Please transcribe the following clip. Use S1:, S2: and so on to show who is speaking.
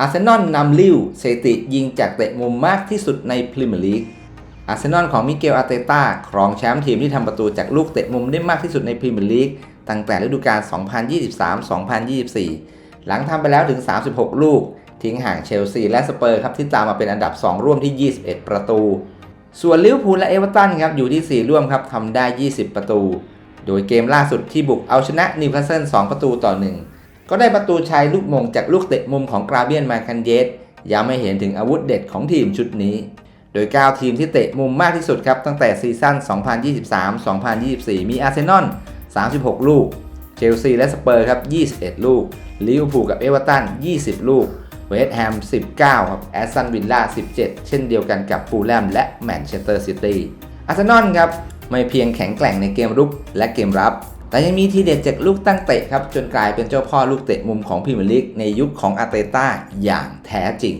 S1: อาร์เซนอลนำลิวสถิติยิงจากเตะมุมมากที่สุดในพรีเมียร์ลีก อาร์เซนอลของมิเกลอาร์เตต้าครองแชมป์ทีมที่ทำประตูจากลูกเตะมุมได้มากที่สุดในพรีเมียร์ลีกตั้งแต่ฤดูกาล 2023-2024 หลังทำไปแล้วถึง 36 ลูก ทิ้งห่างเชลซีและสเปอร์ครับที่ตามมาเป็นอันดับ 2 ร่วมที่ 21 ประตู ส่วนลิเวอร์พูลและเอเวอร์ตันครับอยู่ที่ 4 ร่วมครับทำได้ 20 ประตู โดยเกมล่าสุดที่บุกเอาชนะนิวคาสเซิล 2 ประตูต่อ 1 ก็ได้ประตูชัยลูกมงจากลูกเตะมุมของกราเบียนมาคันเยสย้ำให้เห็นถึงอาวุธเด็ดของทีมชุดนี้ โดย 9 ทีมที่เตะมุมมากที่สุดครับตั้งแต่ซีซั่น 2023-2024 มีอาร์เซนอล 36 ลูก เชลซีและสเปอร์ครับ 21 ลูก ลิเวอร์พูลกับเอเวอร์ตัน 20 ลูก เวสต์แฮม 19 ครับ แอสตันวิลล่า 17 เช่นเดียวกันกับฟูลแลมและแมนเชสเตอร์ซิตี้ อาร์เซนอลครับไม่เพียงแข็งแกร่งในเกมรุกและเกมรับ แต่ยังมีทีเด็ดจากลูกตั้งเตะครับจนกลายเป็นเจ้าพ่อลูกเตะมุมของพรีเมียร์ลีกในยุคของอาเตต้าอย่างแท้จริง